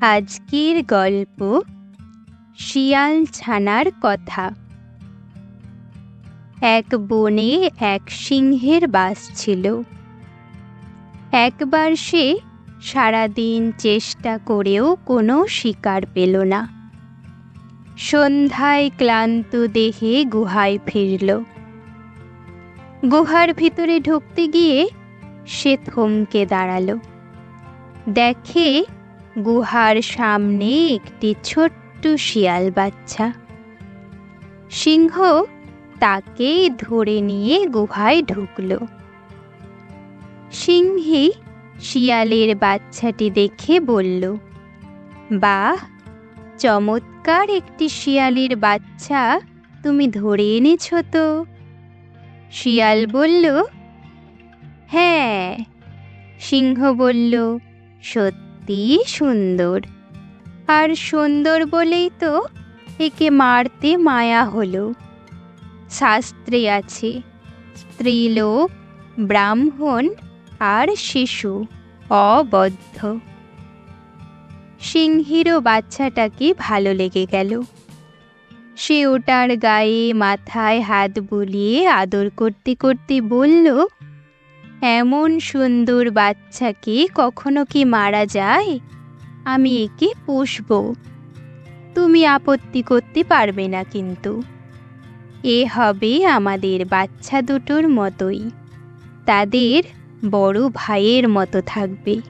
আজকের গল্প শিয়াল ছানার কথা। এক বনে এক সিংহের বাস ছিল। একবার সে সারাদিন চেষ্টা করেও কোনো শিকার পেল না। সন্ধ্যায় ক্লান্ত দেহে গুহায় ফিরল। গুহার ভিতরে ঢুকতে গিয়ে সে থমকে দাঁড়াল। দেখে গুহার সামনে একটি ছোট্ট শিয়াল বাচ্চা। সিংহ তাকে ধরে নিয়ে গুহায় ঢুকল। সিংহী শিয়ালের বাচ্চাটি দেখে বলল, বাহ, চমৎকার একটি শিয়ালের বাচ্চা, তুমি ধরে এনেছ তো? শিয়াল বলল হ্যাঁ। সিংহ বলল, সত্যি সুন্দর। আর সুন্দর বলেই তো একে মারতে মায়া হলো। শাস্ত্রে আছে, স্ত্রীলোক, ব্রাহ্মণ আর শিশু অবদ্ধ। সিংহিরও বাচ্চাটাকে ভালো লেগে গেল। সে ওটার গায়ে, মাথায় হাত বুলিয়ে আদর করতে করতে বলল এমন সুন্দর বাচ্চাকে কখনো কি মারা যায়? আমি একে পুষব। তুমি আপত্তি করতে পারবে না কিন্তু। এ হবে আমাদের বাচ্চা দুটোর মতোই। তাদের বড় ভাইয়ের মতো থাকবে।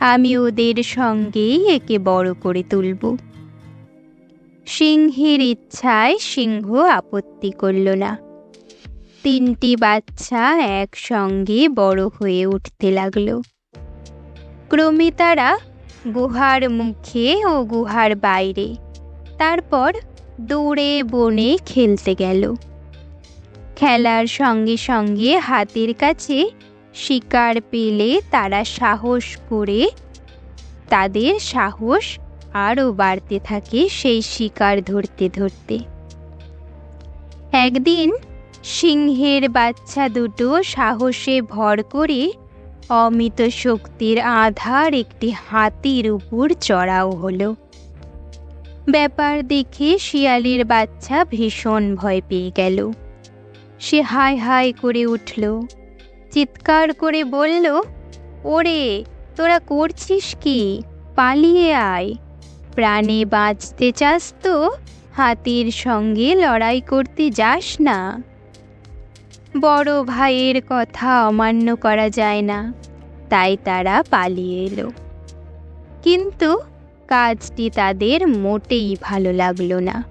আমি ওদের সঙ্গেই একে বড় করে তুলব। সিংহের ইচ্ছায় সিংহ আপত্তি করল না। তিনটি বাচ্চা একসঙ্গে বড় হয়ে উঠতে লাগল। ক্রমে তারা গুহার মুখে ও গুহার বাইরে, তারপর দৌড়ে বনে খেলতে গেল। খেলার সঙ্গে সঙ্গে হাতের কাছে শিকার পেলে তারা সাহস করে তাদের সাহস আরও বাড়তে থাকে সেই শিকার ধরতে ধরতে। একদিন সিংহের বাচ্চা দুটো সাহসে ভর করে অমিত শক্তির আধার একটি হাতির উপর চড়াও হলো। ব্যাপার দেখে শিয়ালের বাচ্চা ভীষণ ভয় পেয়ে গেল। সে হায় হায় করে উঠল, চিৎকার করে বলল, ওরে, তোরা করছিস কি? পালিয়ে আয়। প্রাণে বাঁচতে চাস তো, হাতির সঙ্গে লড়াই করতে যাস না। বড় ভাইয়ের কথা অমান্য করা যায় না। তাই তারা পালিয়ে এলো। কিন্তু কাজটি তাদের মোটেই ভালো লাগল না।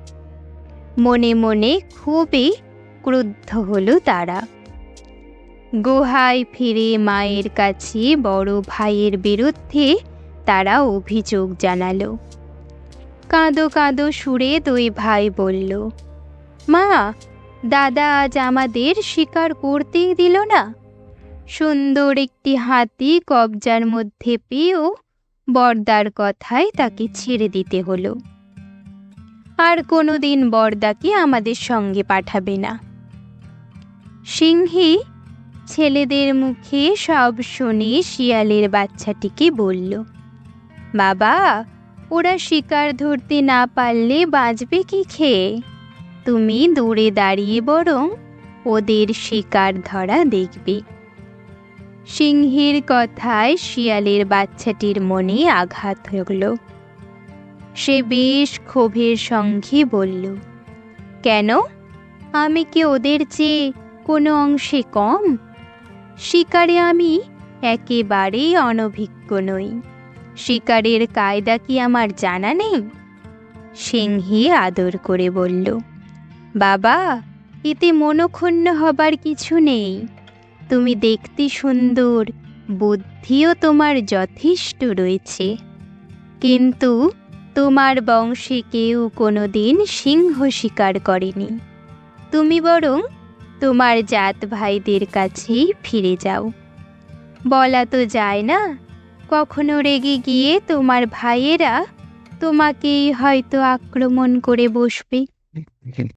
মনে মনে খুবই ক্রুদ্ধ হলো তারা। গুহায় ফিরে মায়ের কাছে বড় ভাইয়ের বিরুদ্ধে তারা অভিযোগ জানালো। কাঁদো কাঁদো সুরে দুই ভাই বলল, মা দাদা আজ আমাদের শিকার করতেই দিল না। সুন্দর একটি হাতি কবজার মধ্যে পেয়েও বর্দার কথায় তাকে ছেড়ে দিতে হলো। আর কোনো দিন বর্দাকে আমাদের সঙ্গে পাঠাবে না। সিংহী ছেলেদের মুখে সব শুনে শিয়ালের বাচ্চাটিকে বলল, বাবা, ওরা শিকার ধরতে না পারলে বাঁচবে কি খেয়ে? তুমি দূরে দাঁড়িয়ে বরং ওদের শিকার ধরা দেখবে। সিংহের কথায় শিয়ালের বাচ্চাটির মনে আঘাত হল সে বেশ ক্ষোভের সঙ্গে বলল, কেন? আমি কি ওদের চেয়ে কোনো অংশে কম? শিকারে আমি একেবারেই অনভিজ্ঞ নই। শিকারের কায়দা কি আমার জানা নেই? সিংহী আদর করে বলল বাবা, এতে মনক্ষুণ্ণ হবার কিছু নেই। তুমি দেখতে সুন্দর, বুদ্ধিও তোমার যথেষ্ট রয়েছে। কিন্তু তোমার বংশে কেউ কোনো দিন সিংহ শিকার করেনি। তুমি বরং তোমার জাত ভাইদের কাছেই ফিরে যাও। বলা তো যায় না, কখনো রেগে গিয়ে তোমার ভাইয়েরা তোমাকেই হয়তো আক্রমণ করে বসবে।